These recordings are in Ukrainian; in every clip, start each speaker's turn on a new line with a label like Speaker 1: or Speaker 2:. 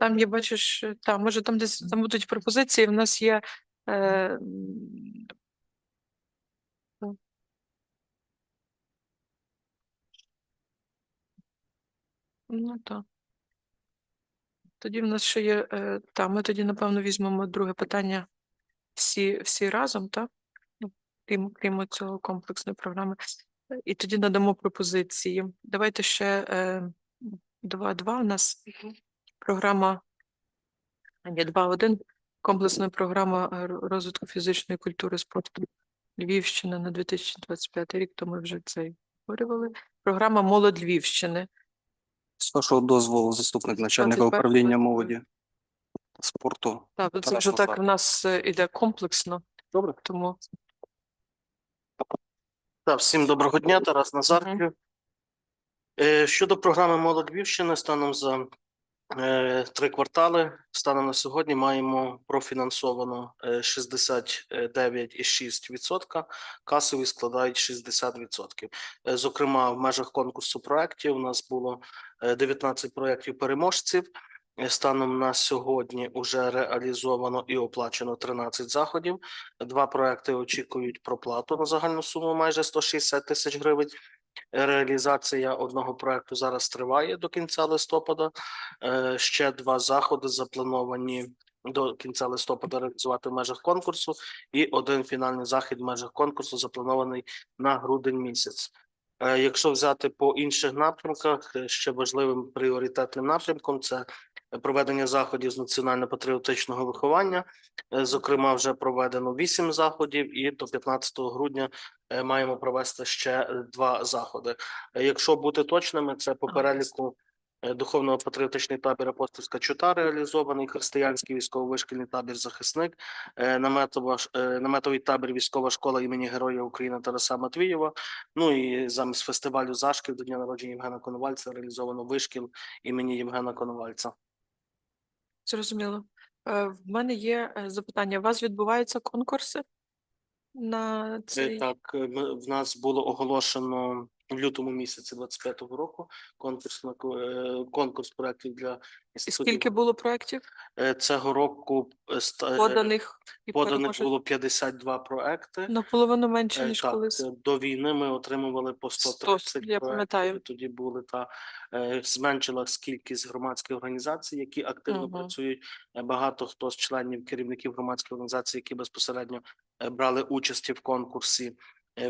Speaker 1: Там є, бачиш, там, може, там десь там будуть пропозиції. В нас є. Е, ну, так. Тоді в нас ще є. Е, та, ми тоді, напевно, візьмемо друге питання всі, всі разом, так? Ну, крім, крім цього комплексної програми. Е, І тоді надамо пропозиції. Давайте ще е, 2.2 у нас програма, а ні, 2.1, комплексна програма е, розвитку фізичної культури спорту Львівщина на 2025 рік, то ми вже це говорили. Програма Молодь Львівщини.
Speaker 2: З вашого дозволу, заступник начальника управління молоді спорту.
Speaker 1: Так, це вже так в нас е, іде комплексно,
Speaker 2: Добре.
Speaker 1: тому
Speaker 3: Так, всім доброго дня, Тарас Назарків. Е, Щодо програми Молодь Львівщини, станом за три квартали, станом на сьогодні маємо профінансовано е, 69,6%, касові складають 60%. Е, Зокрема, в межах конкурсу проєктів у нас було е, 19 проєктів переможців. Е, Станом на сьогодні вже реалізовано і оплачено 13 заходів. Два проекти очікують проплату на загальну суму майже 160 тисяч гривень. Реалізація одного проекту зараз триває до кінця листопада. Е, Ще два заходи заплановані до кінця листопада реалізувати в межах конкурсу, і один фінальний захід в межах конкурсу запланований на грудень місяць. Е, Якщо взяти по інших напрямках, е, ще важливим пріоритетним напрямком це проведення заходів з національно-патріотичного виховання. Е, Зокрема, вже проведено вісім заходів, і до 15 грудня е, маємо провести ще е, два заходи. Якщо бути точними, це по переліку духовно-патріотичний табір Апостольська Чута реалізований, християнський військово-вишкільний табір Захисник, наметова наметовий табір військова школа імені Героя України Тараса Матвієва. Ну і замість фестивалю Зашків до дня народження Євгена Коновальця реалізовано вишкіл імені Євгена Коновальця.
Speaker 1: Зрозуміло. Е, В мене є е, запитання. У вас відбуваються конкурси на
Speaker 3: Це
Speaker 1: цей?
Speaker 3: Так, е, ми, в нас було оголошено в лютому місяці 25-го року конкурс на е, конкурс проєктів для
Speaker 1: І скільки було проєктів
Speaker 3: Е, Цього року е,
Speaker 1: поданих і
Speaker 3: поданих
Speaker 1: переможених?
Speaker 3: було 52 проекти.
Speaker 1: Наполовину менше,
Speaker 3: Е,
Speaker 1: ніж
Speaker 3: Так,
Speaker 1: колись.
Speaker 3: до війни ми отримували по
Speaker 1: 100,
Speaker 3: 130
Speaker 1: я
Speaker 3: проектів.
Speaker 1: пам'ятаю.
Speaker 3: Тоді були та зменшилась кількість громадських організацій, які активно
Speaker 1: Мгм.
Speaker 3: працюють. Багато хто з членів керівників громадських організацій, які безпосередньо брали участі в конкурсі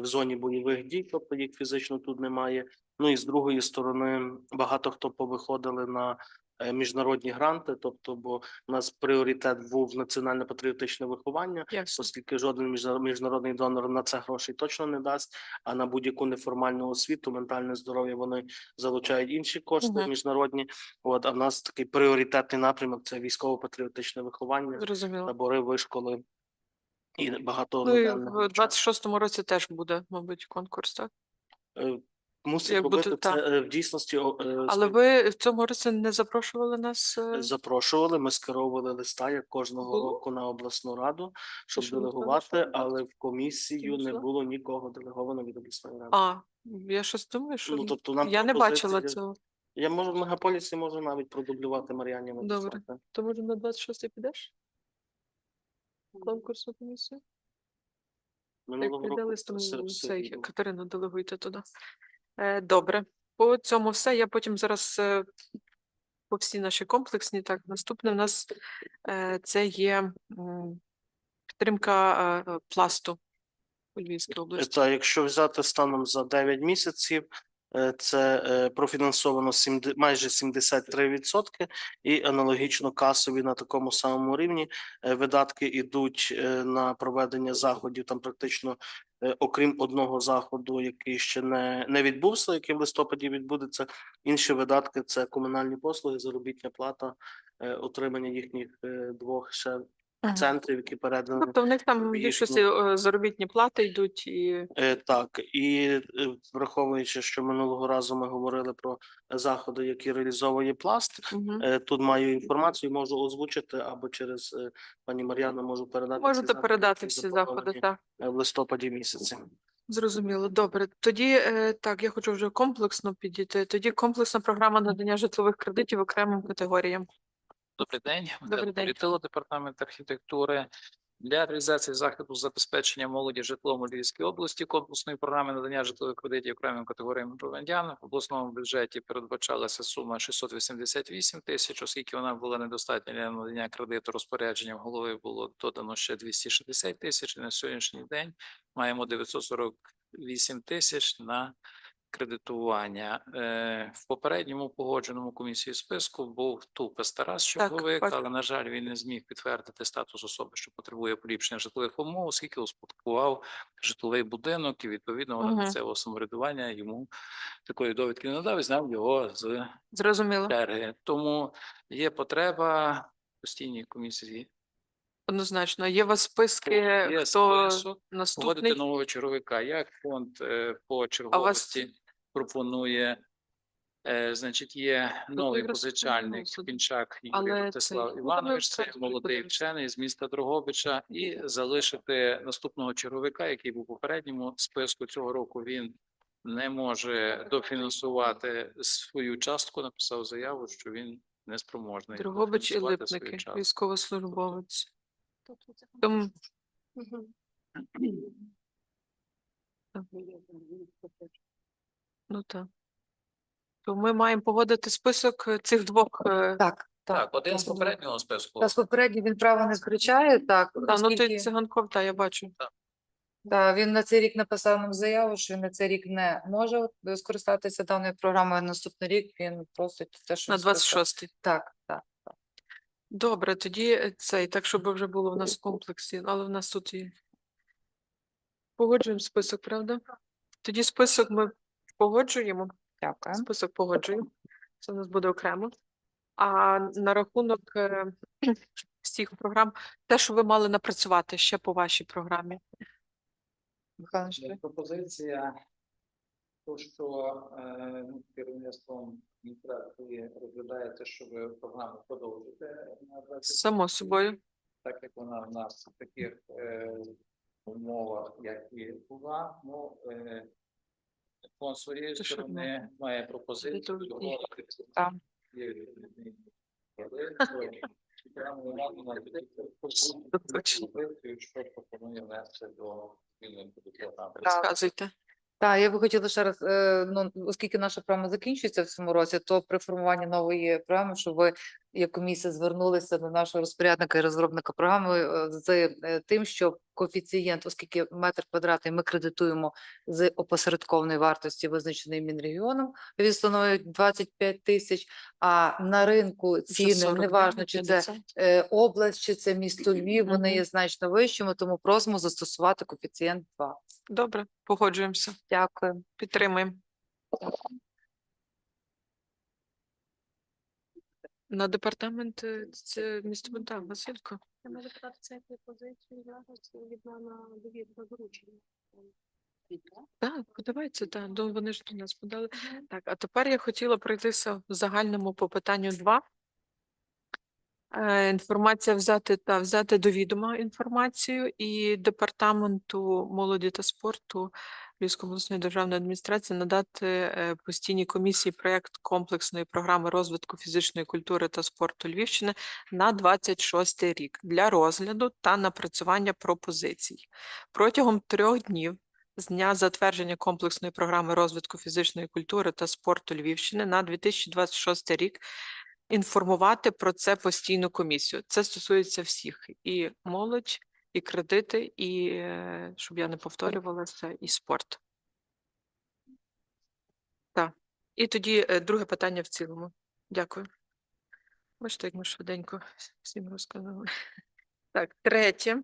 Speaker 3: в зоні бойових дій, тобто їх фізично тут немає. Ну і з другої сторони, багато хто повиходили на е, міжнародні гранти, тобто, бо у нас пріоритет був національно-патріотичне виховання
Speaker 1: Ясно.
Speaker 3: оскільки жоден міжна- міжнародний донор на це грошей точно не дасть. А на будь-яку неформальну освіту, ментальне здоров'я вони залучають інші кошти
Speaker 1: Мгм.
Speaker 3: міжнародні. От а в нас такий пріоритетний напрямок це військово-патріотичне виховання,
Speaker 1: Зрозуміло.
Speaker 3: табори, вишколи і багато
Speaker 1: Ну і в 26-му році теж буде, мабуть, конкурс, так?
Speaker 3: Е, Мусить
Speaker 1: як
Speaker 3: робити
Speaker 1: буде,
Speaker 3: це е, в дійсності. е,
Speaker 1: Але ви в цьому році не запрошували нас? е,
Speaker 3: запрошували. Ми скеровували листа як кожного
Speaker 1: Було?
Speaker 3: року на обласну раду, щоб
Speaker 1: що
Speaker 3: делегувати, але в комісію не було нікого делеговано від обласної ради.
Speaker 1: А, я щось думаю, що
Speaker 3: Ну, тобто нам
Speaker 1: я не бачила цього.
Speaker 3: Я можу в мегаполісі можу навіть продублювати Мар'яні
Speaker 1: Добре. То може на 26 підеш? Конкурсну комісію? Як
Speaker 3: Минулого року
Speaker 1: ми
Speaker 3: все
Speaker 1: цей. Катерину делегуйте туди. Е, добре. По цьому все. Я потім зараз е, по всі наші комплексні. Так, наступне в нас е, це є м, підтримка е, е, пласту у Львівській
Speaker 3: Е,
Speaker 1: області.
Speaker 3: Та якщо взяти станом за 9 місяців, це е, профінансовано майже 73% і аналогічно касові на такому самому рівні. Е, Видатки йдуть е, на проведення заходів там практично. е, Окрім одного заходу, який ще не, не відбувся, який в листопаді відбудеться, інші видатки це комунальні послуги, заробітня плата, е, отримання їхніх е, двох ще. Центрів, які передані
Speaker 1: Тобто в них там в більшості е, заробітні плати йдуть і
Speaker 3: Е, Так, і е, враховуючи, що минулого разу ми говорили про заходи, які реалізовує пласт.
Speaker 1: Мгм.
Speaker 3: е, Тут маю інформацію, можу озвучити або через е, пані Мар'яну можу передати. ці
Speaker 1: можете
Speaker 3: заходи,
Speaker 1: передати
Speaker 3: які
Speaker 1: всі
Speaker 3: заплановані,
Speaker 1: заходи. Так.
Speaker 3: е, в листопаді місяці.
Speaker 1: Зрозуміло, добре. Тоді е, так, я хочу вже комплексно підійти. Тоді комплексна програма надання житлових кредитів окремим категоріям.
Speaker 4: Добрий день.
Speaker 1: Добрий день.
Speaker 4: Політило, департамент архітектури. Для реалізації заходу забезпечення молоді житлом у Львівській області комплексної програми надання житлових кредитів окремим категоріям громадян в обласному бюджеті передбачалася сума 688 тисяч, оскільки вона була недостатня для надання кредиту розпорядженням голови було додано ще 260 тисяч. І на сьогоднішній день маємо 948 тисяч на кредитування. Е, В попередньому погодженому комісії списку був Тупес Тарас Щоговик, але, на жаль, він не зміг підтвердити статус особи, що потребує поліпшення житлових умов, оскільки успадкував житловий будинок і відповідно
Speaker 1: Мгм.
Speaker 4: місцевого самоврядування йому такої довідки не надав і зняв його з
Speaker 1: Зрозуміло.
Speaker 4: черги. Тому є потреба постійній комісії.
Speaker 1: Однозначно. Є у вас списки,
Speaker 4: Є
Speaker 1: хто
Speaker 4: список.
Speaker 1: Наступний?
Speaker 4: нового черговика. Як фонд е, по черговості пропонує, е, значить, є новий позичальник
Speaker 1: суд.
Speaker 4: Пінчак Ігор
Speaker 1: Але
Speaker 4: Ростислав
Speaker 1: цей-
Speaker 4: Іванович, це молодий вчений з міста Дрогобича, і залишити наступного черговика, який був у попередньому списку цього року. Він не може дофінансувати свою частку. Написав заяву, що він неспроможний.
Speaker 1: Дрогобич і
Speaker 4: дофінансувати свою
Speaker 1: Липники,
Speaker 4: частку.
Speaker 1: військовослужбовець. Тому ну так. То ми маємо погодити список е, цих двох. е,
Speaker 5: Так,
Speaker 4: Так, один з попереднього списку.
Speaker 5: Та з попередньо він право не втрачає, так.
Speaker 1: Та, ну той циганков, та я бачу.
Speaker 5: та, він на цей рік написав нам заяву, що він на цей рік не може скористатися даною програмою. Наступний рік він просить те, що
Speaker 1: На 26-й.
Speaker 5: Так, так.
Speaker 1: Добре, тоді е, цей, так, щоб вже було в нас в комплексі, але в нас тут і погоджуємо список, правда? Тоді список ми погоджуємо.
Speaker 5: Дякую.
Speaker 1: Список погоджуємо. Це у нас буде окремо. А на рахунок е, всіх програм, те, що ви мали напрацювати ще по вашій програмі.
Speaker 4: Пропозиція, то, що е, ну, керівництвом Дніпра ви розглядаєте, щоб програму продовжити на 20,
Speaker 1: Само собою.
Speaker 4: так як вона в нас в таких е, умовах, як і була, ну, е, фонд своєї
Speaker 1: Це що
Speaker 4: сторони має пропозицію. Його
Speaker 5: Там.
Speaker 4: є відповідний пропозицію. Програму влади на
Speaker 1: Точно.
Speaker 4: пропозицію, що пропонує внести до спільної програми.
Speaker 1: Розказуйте.
Speaker 5: Так, я би хотіла ще раз, е, ну, оскільки наша програма закінчується в цьому році, то при формуванні нової програми, щоб ви, як комісія, звернулися до нашого розпорядника і розробника програми е, з е, тим, що коефіцієнт, оскільки метр квадратний ми кредитуємо з опосередкованої вартості, визначеної Мінрегіоном, він становить 25 тисяч, а на ринку ціни,
Speaker 1: 49,
Speaker 5: неважно, чи це
Speaker 1: 50.
Speaker 5: область, чи це місто Львів, вони є значно вищими, тому просимо застосувати коефіцієнт 2.
Speaker 1: Добре, погоджуємося.
Speaker 5: Дякую.
Speaker 1: Підтримуємо. На департамент е, це місто так, Василько.
Speaker 6: Я можу цю пропозицію зараз від на довірне доручення.
Speaker 1: Так, подавайте, так, до- вони ж до нас подали. Так, а тепер я хотіла пройтися в загальному по питанню 2. Е, інформація взяти та взяти до відома інформацію і департаменту молоді та спорту Львівської обласної державної адміністрації надати е, постійній комісії проєкт комплексної програми розвитку фізичної культури та спорту Львівщини на 26 рік для розгляду та напрацювання пропозицій. Протягом трьох днів з дня затвердження комплексної програми розвитку фізичної культури та спорту Львівщини на 2026 рік інформувати про це постійну комісію. Це стосується всіх і молодь, і кредити, і е, щоб я не повторювала це, і спорт. Так. І тоді е, друге питання в цілому. Дякую. Бачите, як ми швиденько всім розказали. Так, третє.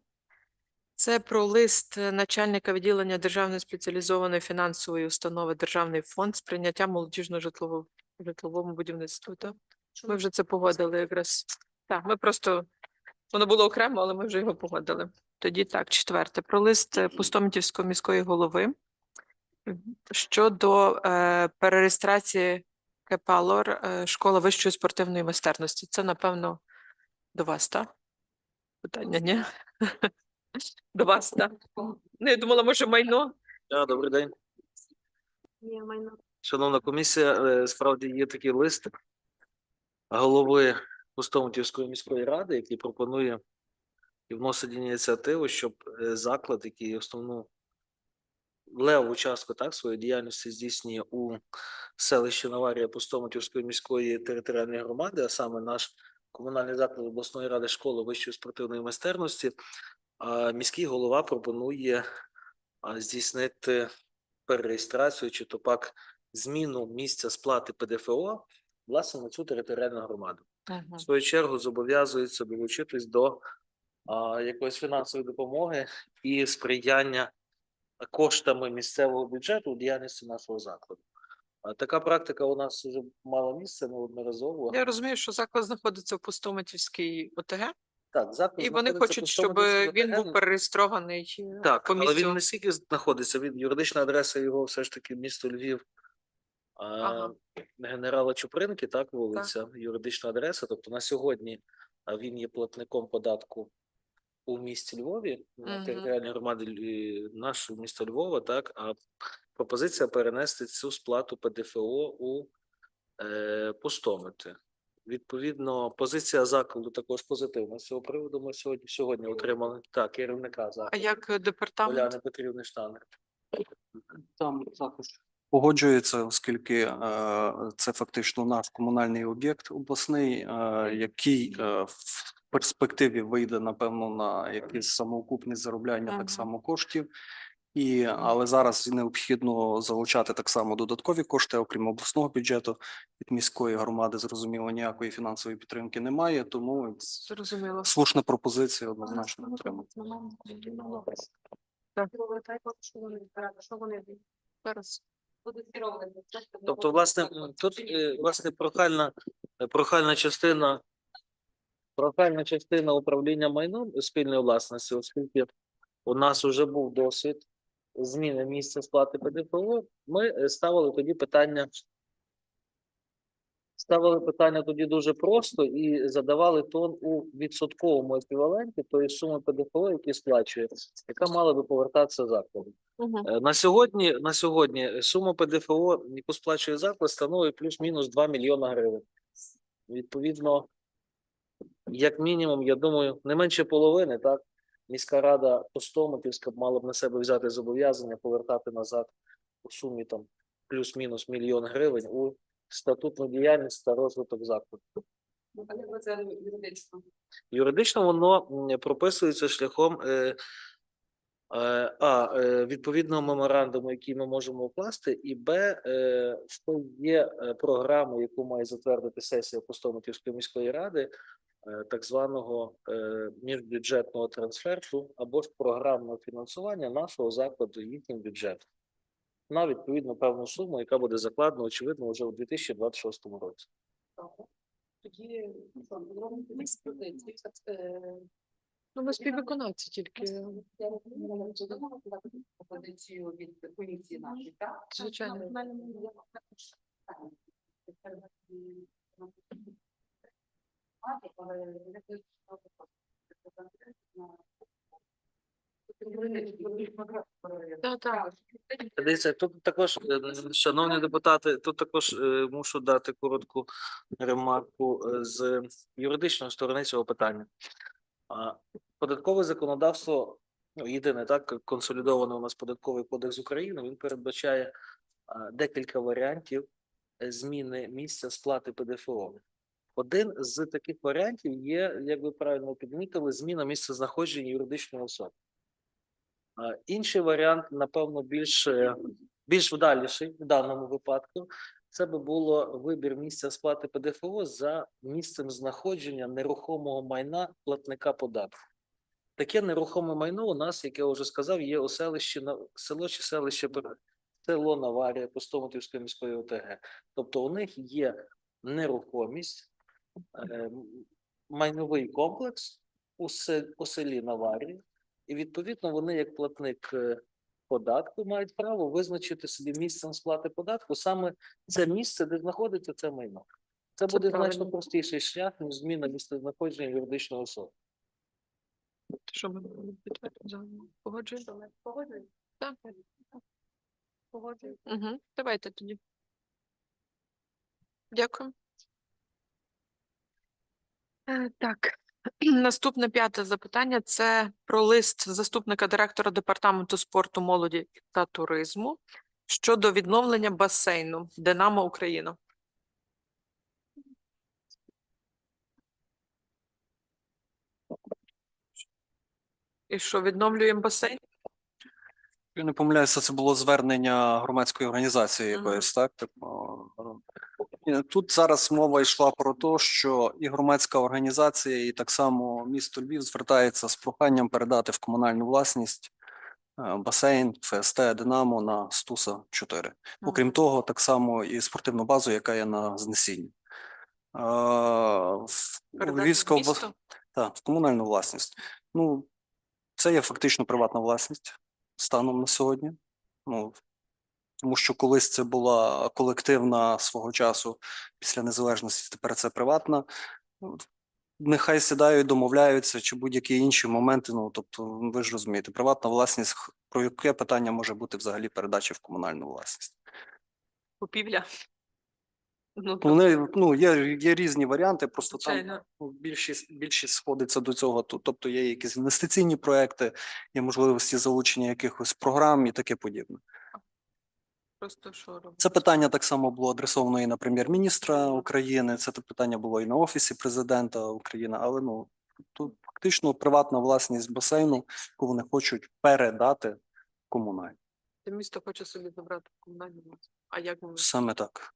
Speaker 1: Це про лист начальника відділення Державної спеціалізованої фінансової установи Державний фонд з прийняття молодіжного житлового житловому будівництву. Так? Ми вже це погодили якраз. Так, ми просто воно було окремо, але ми вже його погодили. Тоді так, четверте. Про лист е, міської голови щодо е, перереєстрації КП «Лор», е, школа вищої спортивної майстерності. Це, напевно, до вас, так? Питання, ні? До вас, так? Ну, я думала, може, майно.
Speaker 7: Да, добрий день.
Speaker 6: Ні, майно.
Speaker 7: Шановна комісія, е, справді є такий лист голови Пустомутівської міської ради, який пропонує і вносить ініціативу, щоб е, заклад, який основну леву частку так своєї діяльності здійснює у селищі Наварія Пустомутівської міської територіальної громади, а саме наш комунальний заклад обласної ради школи вищої спортивної майстерності, міський голова пропонує здійснити перереєстрацію чи то пак зміну місця сплати ПДФО власне на цю територіальну громаду.
Speaker 1: Мгм.
Speaker 7: В свою чергу зобов'язується долучитись до а, якоїсь фінансової допомоги і сприяння коштами місцевого бюджету у діяльності нашого закладу. А така практика у нас вже мала місце неодноразово.
Speaker 1: Я розумію, що заклад знаходиться в Пустоматівській ОТГ,
Speaker 7: Так, заклад
Speaker 1: і вони хочуть, щоб він був перереєстрований е,
Speaker 7: Так,
Speaker 1: по
Speaker 7: але він не стільки знаходиться, він юридична адреса його все ж таки місто Львів. А,
Speaker 1: Ага.
Speaker 7: Генерала Чупринки, так, вулиця, юридична адреса. Тобто на сьогодні він є платником податку у місті Львові, на територіальній громаді нашого міста Львова, так, а пропозиція перенести цю сплату ПДФО у е, Пустомити. Відповідно, позиція закладу також позитивна. З цього приводу ми сьогодні, сьогодні отримали так, керівника
Speaker 1: А
Speaker 7: закладу
Speaker 1: як е, департамент?
Speaker 7: Оляни Петрівни Штангер.
Speaker 2: Там також погоджується, оскільки е, це фактично наш комунальний об'єкт обласний, е, який е, в перспективі вийде, напевно, на якесь самоокупне заробляння
Speaker 1: Ага.
Speaker 2: так само коштів. І, але зараз необхідно залучати так само додаткові кошти, окрім обласного бюджету від міської громади. Зрозуміло, ніякої фінансової підтримки немає, тому
Speaker 1: Зрозуміло.
Speaker 2: слушна пропозиція однозначно отримати.
Speaker 1: Так.
Speaker 6: Що вони що вони
Speaker 1: Зараз.
Speaker 7: Тобто, власне, тут е, власне прохальна, е, прохальна частина, прохальна частина управління майном спільної власності, оскільки у нас вже був досвід зміни місця сплати ПДФО, ми е, ставили тоді питання. Ставили питання тоді дуже просто і задавали тон у відсотковому еквіваленті тої суми ПДФО, які сплачує, яка мала би повертатися закладу. Е, На сьогодні, на сьогодні сума ПДФО, яку сплачує заклад, становить плюс-мінус 2 мільйона гривень. Відповідно, як мінімум, я думаю, не менше половини, так, міська рада Постоматівська б мала б на себе взяти зобов'язання повертати назад у сумі там плюс-мінус мільйон гривень у статутну діяльність та розвиток закладу. Юридично воно прописується шляхом е, е, а, е, відповідного меморандуму, який ми можемо укласти, і Б, е, що є е, програма, яку має затвердити сесія Постоматівської міської ради, е, так званого е, міжбюджетного трансферту або ж програмного фінансування нашого закладу їхнім бюджетом на відповідно певну суму, яка буде закладена, очевидно, вже у 2026 році.
Speaker 6: тоді
Speaker 1: Ну, ми співвиконавці тільки,
Speaker 8: пропозицію від комісії нашої, так?
Speaker 1: звичайно.
Speaker 7: Дивіться, тут також, е, шановні депутати, тут також е, мушу дати коротку ремарку е, з юридичної сторони цього питання. Податкове законодавство, ну, єдине так, консолідований у нас податковий кодекс України, він передбачає декілька варіантів зміни місця сплати ПДФО. Один з таких варіантів є, як ви правильно підмітили, зміна місця знаходження юридичної особи. Інший варіант, напевно, більш, е, більш вдаліший в даному випадку. Це би було вибір місця сплати ПДФО за місцем знаходження нерухомого майна платника податку. Таке нерухоме майно у нас, як я вже сказав, є у селищі село чи селище село Наварія Постоматівської міської ОТГ. Тобто у них є нерухомість, е, майновий комплекс у селі Наварії, і відповідно вони, як платник е, податку, мають право визначити собі місцем сплати податку саме це місце, де знаходиться це майно. Це
Speaker 1: Це
Speaker 7: буде значно простіший шлях, ніж зміна місця знаходження юридичної особи.
Speaker 1: Що ми підтверджуємо? Погоджуємо? Так.
Speaker 6: Погоджуєте?
Speaker 1: Угу. Давайте тоді. Дякую. Е, Так, наступне п'яте запитання це про лист заступника директора департаменту спорту, молоді та туризму щодо відновлення басейну Динамо Україна. І що, відновлюємо басейн?
Speaker 2: Я не помиляюся, це було звернення громадської організації якоїсь, так? Типу, е, Тут зараз мова йшла про те, що і громадська організація, і так само місто Львів звертається з проханням передати в комунальну власність е, басейн ФСТ Динамо на Стуса 4. Окрім того, так само і спортивну базу, яка є на знесінні. Е? Так, в комунальну власність. Ну, це є фактично приватна власність станом на сьогодні. Ну, тому що колись це була колективна свого часу після незалежності, тепер це приватна. Нехай сідають, домовляються, чи будь-які інші моменти. Ну, тобто, ви ж розумієте, приватна власність, про яке питання може бути взагалі передачі в комунальну власність?
Speaker 1: Купівля? Ну,
Speaker 2: Вони, ну, є, є різні варіанти, просто там
Speaker 1: звичайно.
Speaker 2: Ну, Більшість, більшість сходиться до цього. ту- Тобто є якісь інвестиційні проекти, є можливості залучення якихось програм і таке подібне.
Speaker 1: Просто що робити?
Speaker 2: Це питання так само було адресовано і на прем'єр-міністра України. Це те питання було і на офісі президента України. Але ну тут фактично приватна власність басейну, яку вони хочуть передати комунальну.
Speaker 1: Це місто хоче собі забрати комунальну власність. А як ми
Speaker 2: Саме так.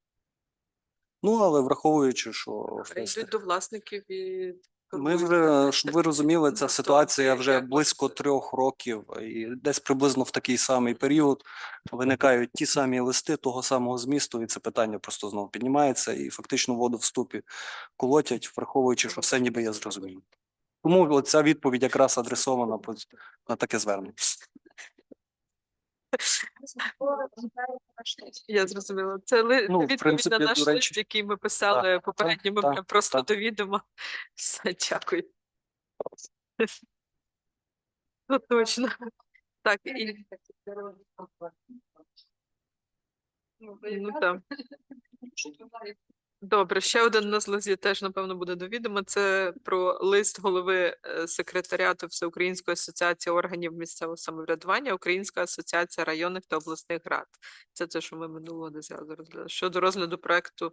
Speaker 2: Ну але враховуючи, що
Speaker 1: йдуть до власників і
Speaker 2: Ми вже, щоб ви розуміли, ця ситуація вже близько трьох років, і десь приблизно в такий самий період виникають ті самі листи того самого змісту, і це питання просто знову піднімається, і фактично воду в ступі колотять, враховуючи, що все ніби є зрозуміло. Тому ця відповідь якраз адресована на таке звернення.
Speaker 1: Я зрозуміла. Це ли...
Speaker 2: Ну, в
Speaker 1: відповідь
Speaker 2: принципі,
Speaker 1: на наш
Speaker 2: до
Speaker 1: лист,
Speaker 2: речі,
Speaker 1: який ми писали попередньо. Ми
Speaker 2: так,
Speaker 1: прям просто
Speaker 2: так.
Speaker 1: до відома. Все, дякую. Ну, точно. Так, і... Ну, так. Добре, ще один лист є теж, напевно, буде до відома. Це про лист голови е, секретаріату Всеукраїнської асоціації органів місцевого самоврядування, Українська асоціація районних та обласних рад. Це те, що ми минулого разу розглядали. Щодо розгляду проекту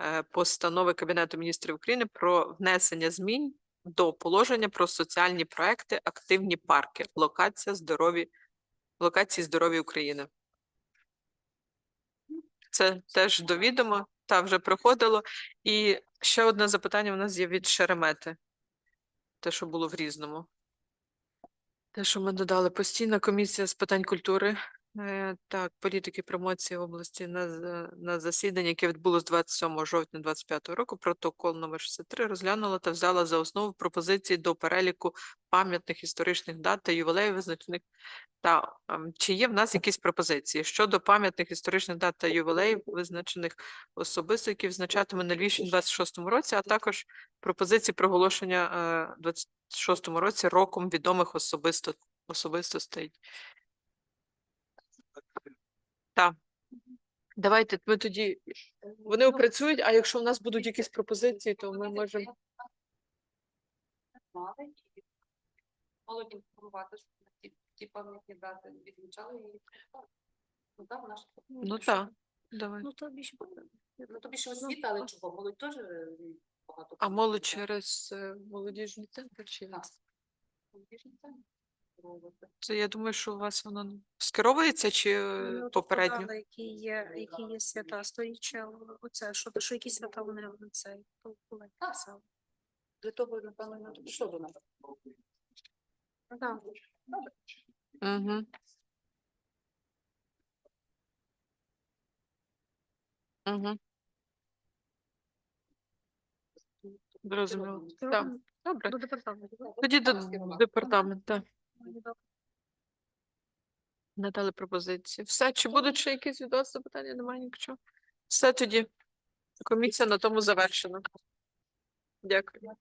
Speaker 1: е, постанови Кабінету міністрів України про внесення змін до положення про соціальні проекти, активні парки, локація здорові, локації здоров'я України. Це теж до відома, та вже проходило. І ще одне запитання у нас є від Шеремети. Те, що було в різному. Те, що ми додали, постійна комісія з питань культури, так, політики промоції області на, на засідання, яке відбулось 27 жовтня 2025 року, протокол номер 63, розглянула та взяла за основу пропозиції до переліку пам'ятних історичних дат та ювілеїв визначених та ем, чи є в нас якісь пропозиції щодо пам'ятних історичних дат та ювілеїв, визначених особисто, які відзначатиме на Львівщині в 26-му році, а також пропозиції проголошення е, в 26-му році роком відомих особисто особистостей. Так. Давайте ми тоді вони опрацюють, а якщо в нас будуть якісь пропозиції, то ми можемо.
Speaker 8: Молоді інформувати, що ті, ті пам'ятні дати відмічали і ну так, наш
Speaker 1: Ну так, давай.
Speaker 6: Ну, то більше
Speaker 8: Ну тобі ще освіта, але чого? Молодь теж е, багато.
Speaker 1: А молодь через е, молодіжний центр чи
Speaker 8: нас. Молодіжний центр. Робити.
Speaker 1: Це я думаю, що у вас воно скеровується чи
Speaker 6: Ну,
Speaker 1: попередньо?
Speaker 6: подали, Які є, які є свята, сторіччя, оце, що, що які свята вони в цей, то коли писали.
Speaker 8: Для того, напевно, не підійшло до нас.
Speaker 6: Так.
Speaker 1: Угу. Угу. Зрозуміло. Так, добре.
Speaker 6: До департаменту.
Speaker 1: Тоді до департаменту. Надали пропозиції. Все, чи будуть ще якісь від вас запитання? Немає нічого. Все тоді. Комісія на тому завершена. Дякую.